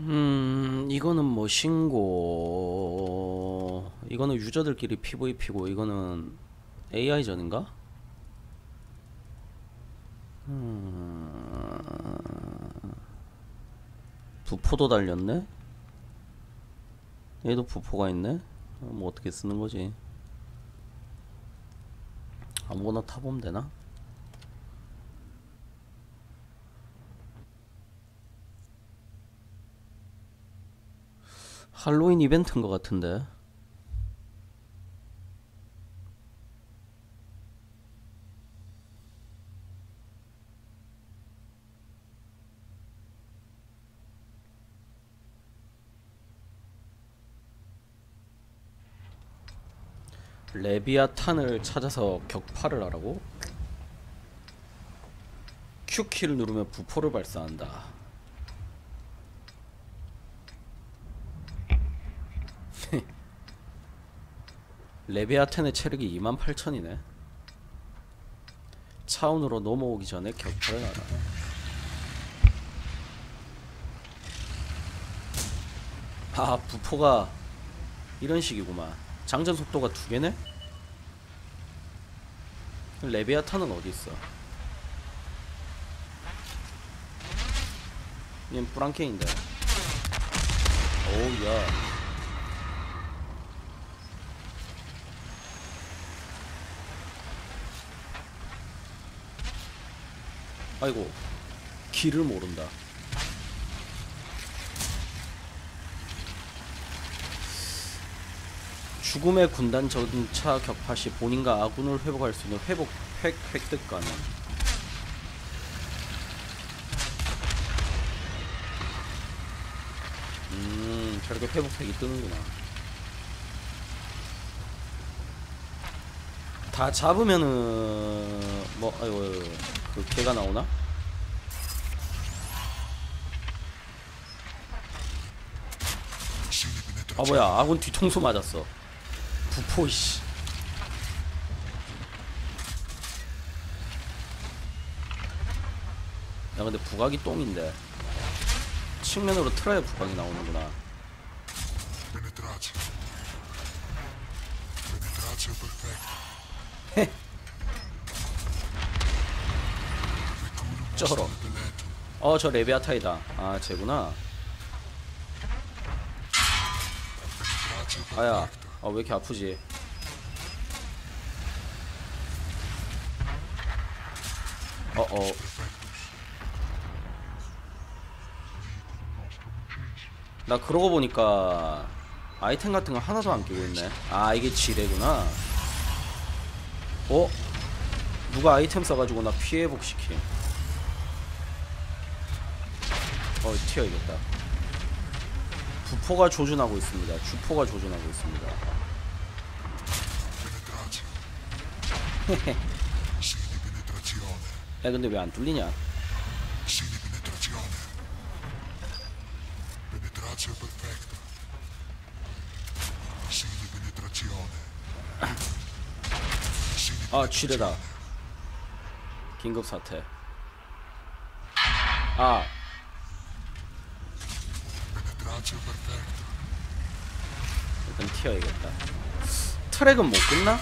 음, 이거는 뭐 신고. 이거는 유저들끼리 PVP고 이거는 AI전인가? 음, 부포도 달렸네? 얘도 부포가 있네? 어, 뭐 어떻게 쓰는 거지? 아무거나 타보면 되나? 할로윈 이벤트인 것 같은데. 레비아탄을 찾아서 격파를 하라고? Q키를 누르면 부포를 발사한다. 레비아탄의 체력이 28,000이네. 차원으로 넘어오기 전에 격파를 하라. 아, 부포가 이런 식이구만. 장전 속도가 두 개네? 레비아탄은 어디 있어? 얘는 뿌랑케인데. 오우 야. 아이고 길을 모른다. 죽음의 군단 전차 격파 시 본인과 아군을 회복할 수 있는 회복 획 획득 가능. 음, 저렇게 회복팩이 뜨는구나. 다 잡으면은 뭐 아이고 그 개가 나오나? 아 뭐야 아군 뒤통수 맞았어. 부포 씨. 야 근데 부각이 똥인데 측면으로 틀어야 부각이 나오는구나. 쩔어. Beleid. 어저 레비아타이다. 아 쟤구나. 아야. 아 왜 이렇게 아프지? 어 어. 나 그러고 보니까 아이템 같은 거 하나도 안 끼고 있네. 아 이게 지뢰구나. 어? 누가 아이템 써가지고 나 피해 복시킴. 어 튀어야겠다. 부포가 조준하고 있습니다. 주포가 조준하고 있습니다. 야 근데 왜 안 뚫리냐? 아 쥐레다. 긴급 사태. 아. 일단 튀어야겠다. 트랙은 못 끝나?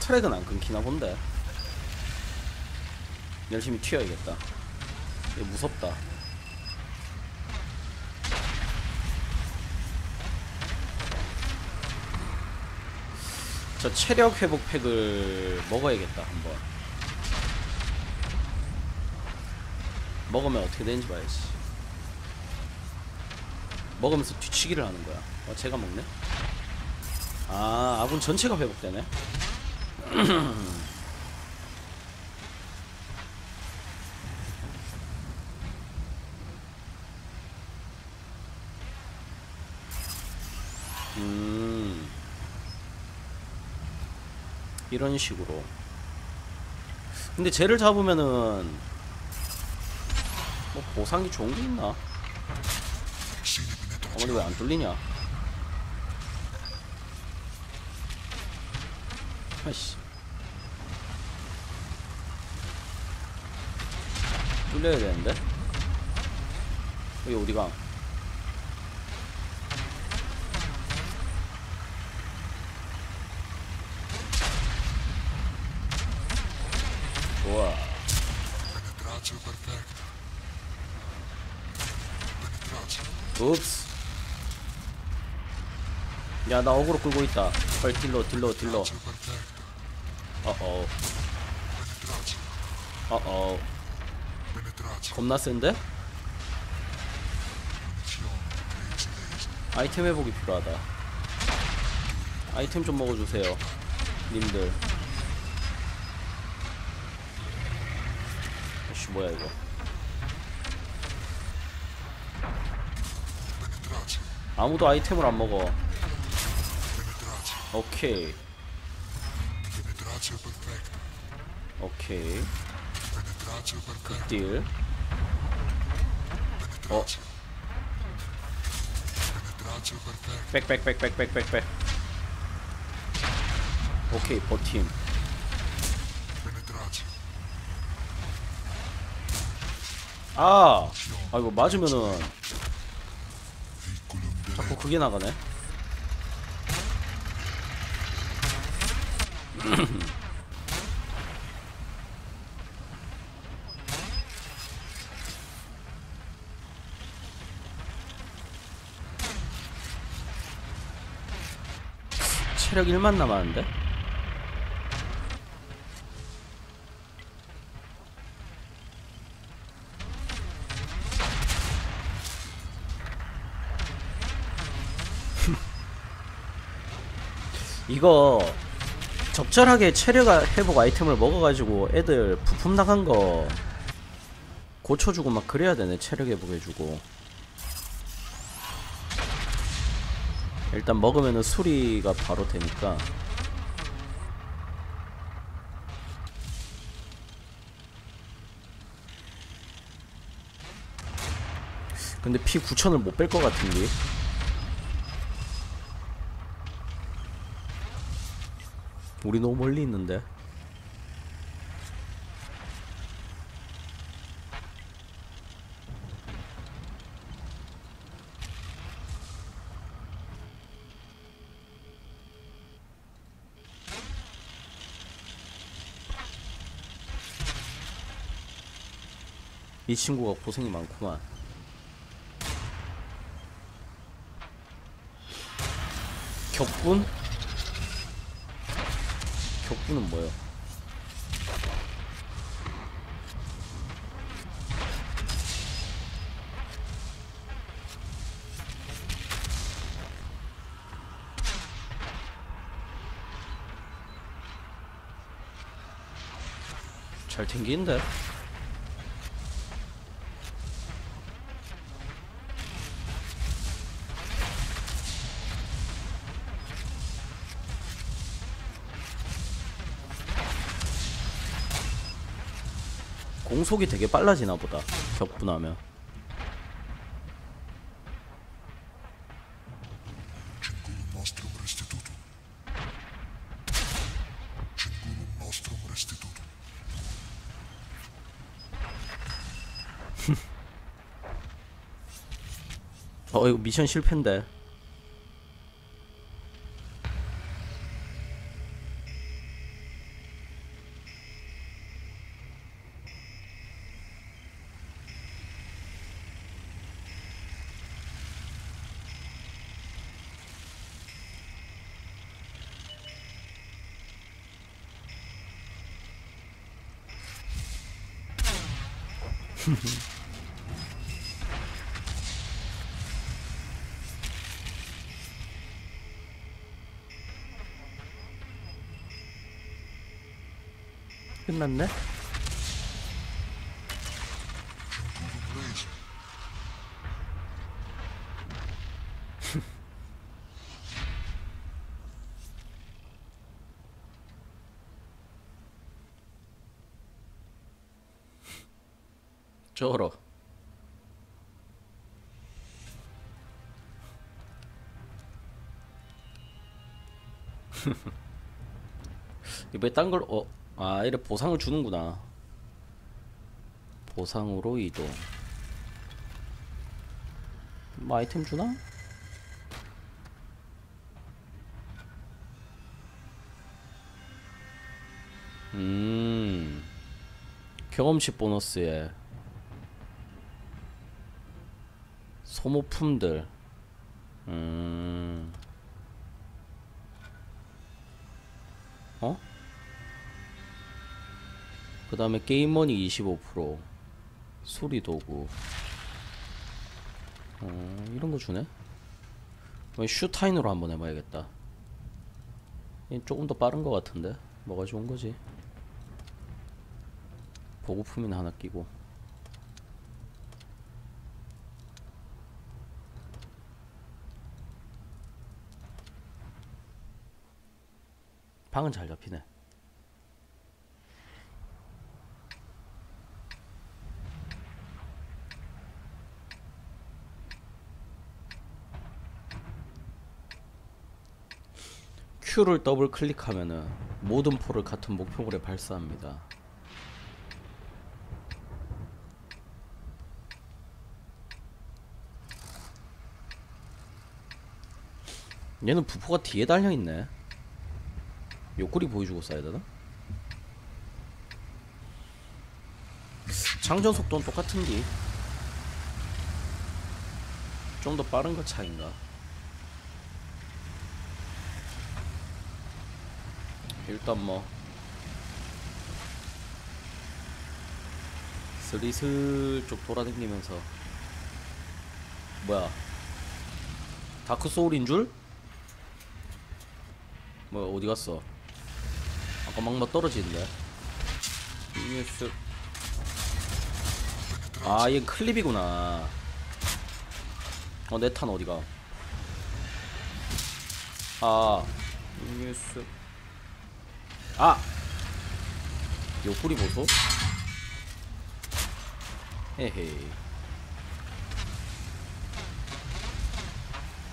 트랙은 안 끊기나 본데. 열심히 튀어야겠다. 이거 무섭다. 저 체력 회복 팩을 먹어야겠다 한번. 먹으면 어떻게 되는지 봐야지. 먹으면서 뒤치기를 하는 거야. 어, 제가 먹네? 아, 아군 전체가 회복되네. 음. 이런 식으로. 근데 쟤를 잡으면은 뭐 보상이 좋은 게 있나? 어머니 왜안 뚫리냐? 아이씨. 뚫려야 되는데 여기 어디가 좋아 읍스 야나 어그로 끌고 있다 빨리 딜러 딜러 딜러. 어어. 어어. 겁나 센데? 아이템 회복이 필요하다 아이템 좀 먹어주세요 님들 아씨 뭐야 이거 아무도 아이템을 안 먹어. 오케이. 오케이. 딜 perfect. 빽빽빽빽빽빽빽 오케이 버팀. 아! 아 이거 맞으면은 Vinculum de 자꾸 그게 나가네 체력 1만 남았는데? 이거 적절하게 체력 회복 아이템을 먹어가지고 애들 부품 나간 거 고쳐주고 막 그래야 되네 체력 회복해주고. 일단 먹으면은 수리가 바로 되니까. 근데 피 9천을 못 뺄 것 같은데 우리 너무 멀리 있는데 이 친구가 고생이 많구만 격분? 격분은 뭐예요? 잘 튕기는데? 속이 되게 빨라지나 보다 격분하면. 어 이거 미션 실패인데 끝났네? 쩔어 이번에 딴걸 어? 아 이래 보상을 주는구나 보상으로 이동 뭐 아이템 주나? 음 경험치 보너스에 소모품들. 음. 어? 그 다음에 게임머니 25% 수리 도구. 어, 이런 거 주네? 슈타인으로 한번 해봐야겠다. 얘 조금 더 빠른 거 같은데? 뭐가 좋은 거지? 보급품이나 하나 끼고 방은 잘 잡히네 Q를 더블 클릭하면은 모든 포를 같은 목표물에 발사합니다. 얘는 부포가 뒤에 달려 있네. 옆구리 보여주고 쏴야 되나? 장전 속도는 똑같은디. 좀더 빠른 것 차인가? 일단 뭐 슬리슬 돌아다니면서 뭐야 다크 소울인 줄? 뭐야 어디 갔어? 아까 막막 떨어지는데. 뉴스. 아얘 클립이구나. 어 내 탄 어디가? 아. 뉴스. 아! 옆구리 보소? 헤헤.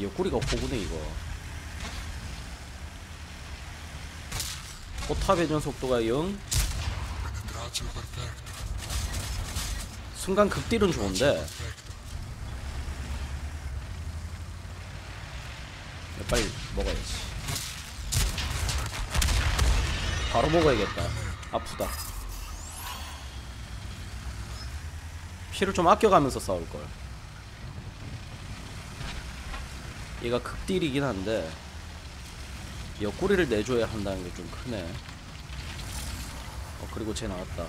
옆구리가 호구네 이거 포탑 회전 속도가 0 Penetratio perfecta. 순간 극딜은 좋은데. 빨리 먹어야지. 바로 먹어야겠다. 아프다. 피를 좀 아껴가면서 싸울걸. 얘가 극딜이긴 한데 옆구리를 내줘야 한다는 게 좀 크네 어 그리고 쟤 나왔다.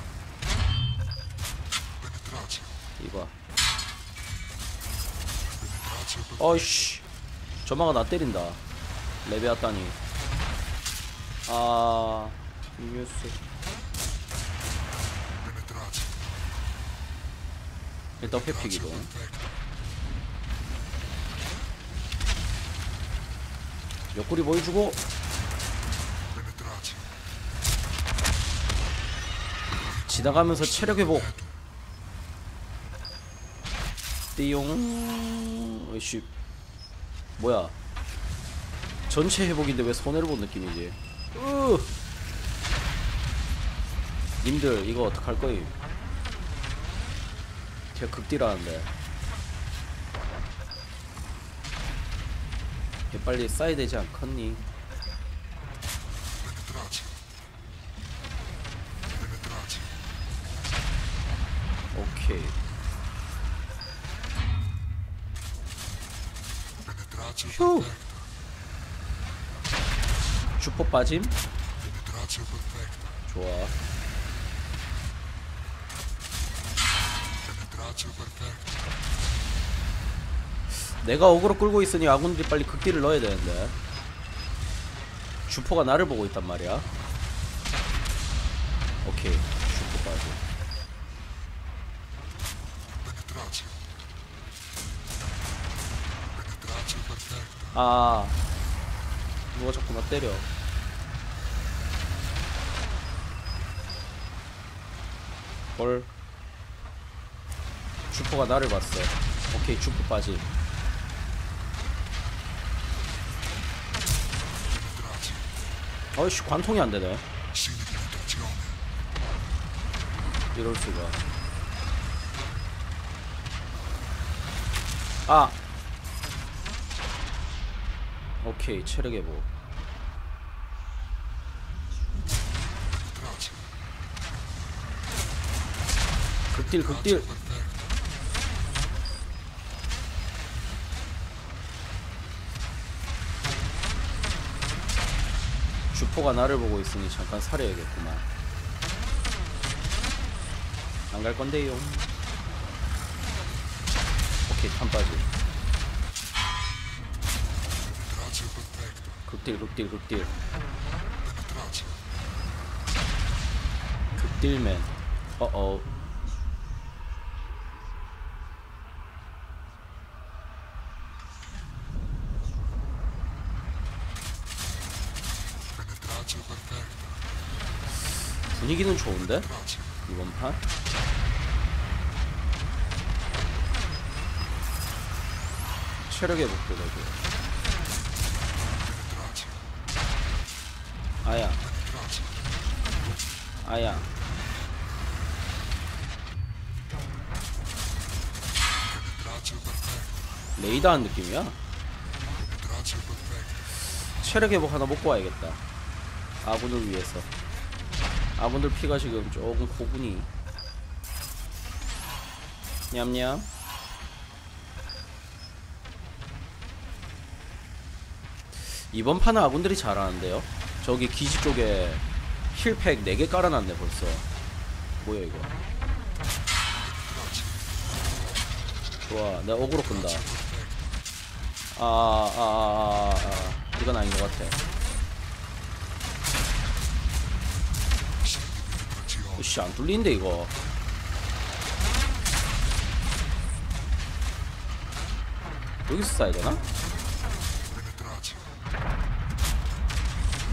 이봐. 어이씨 저마가 나 때린다 레베아따니 아 뉴스. 일단 Perfecta. 옆구리 보여주고 지나가면서 체력 회복. 띠용. 어이씨. 뭐야? 전체 회복인데 왜 손해를 본 느낌이지? 으! 님들 이거 어떡할 거임? 제가 극딜하는데. 얘 빨리 싸야 되지 않겠니 휴. 슈퍼 빠짐. 좋아. 내가 어그로 끌고 있으니 아군들이 빨리 극딜을 넣어야 되는데 슈퍼가 나를 보고 있단 말이야 오케이 아. 누가 자꾸 나 때려. 헐 주포가 나를 봤어. 오케이 주포 빠지 어이씨 관통이 안되네. 이럴수가. 아. 오케이 체력 회복. 극딜 극딜. 주포가 나를 보고 있으니 잠깐 사려야겠구만 안 갈 건데요 오케이 탄 빠지 극딜 극딜 극딜. 극딜맨 어어. 분위기는 좋은데. 이번 판 체력 회복도 되고 아야. 아야 Penetratie perfect. 레이더 한 느낌이야. 체력 회복 하나 먹고 와야겠다 아군을 위해서 아군들 피가 지금 조금 고군이 냠냠 이번 판은 아군들이 잘하는데요 저기 기지 쪽에 힐팩 4개 깔아놨네 벌써 뭐야 이거 좋아 내가 어그로 끈다 아, 아, 아, 아, 아, 이건 아닌 것 같아. 씨, 안 뚫린데, 이거. 여기서 쏴야 되나?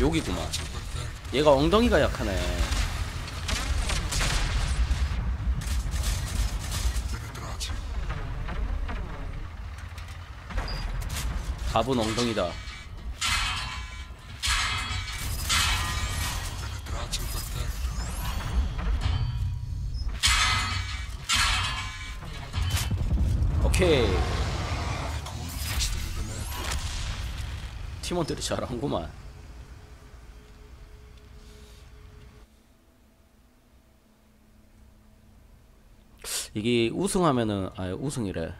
여기구만. 얘가 엉덩이가 약하네. 답은 엉덩이다. 오케이. 팀원들이 잘한구만. 이게 우승하면은 아 우승이래.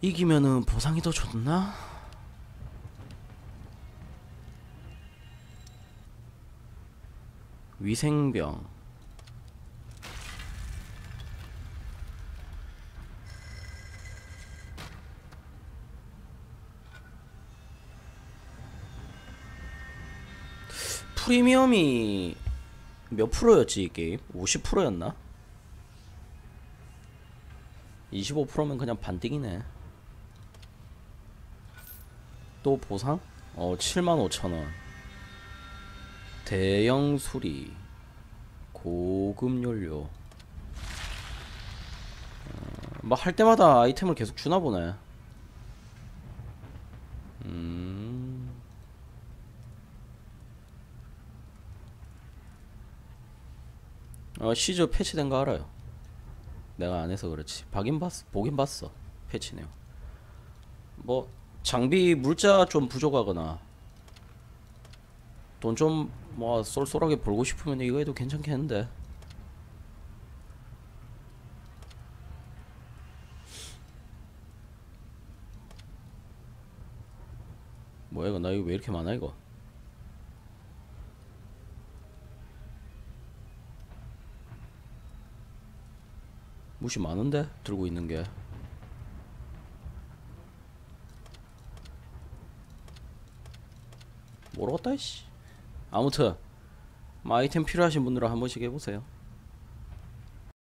이기면은 보상이 더 좋나? 위생병. 프리미엄이 몇 프로였지 이 게임? 50%였나? 25%면 그냥 반띵이네. 또 보상? 어, 75,000원. 대형 수리. 고급 연료. 어, 뭐할 때마다 아이템을 계속 주나 보네. 음. 어, 시즈 패치된 거 알아요. 내가 안 해서 그렇지. 박인 봤어. 보긴 봤어. 패치네요. 뭐 장비 물자 좀 부족하거나 돈 좀 뭐 쏠쏠하게 벌고 싶으면 이거 해도 괜찮겠는데. 뭐야 이거 나 이거 왜 이렇게 많아 이거? 무시 많은데 들고 있는 게. 모르겠다 이씨. 아무튼 뭐 아이템 필요하신 분들은 한 번씩 해보세요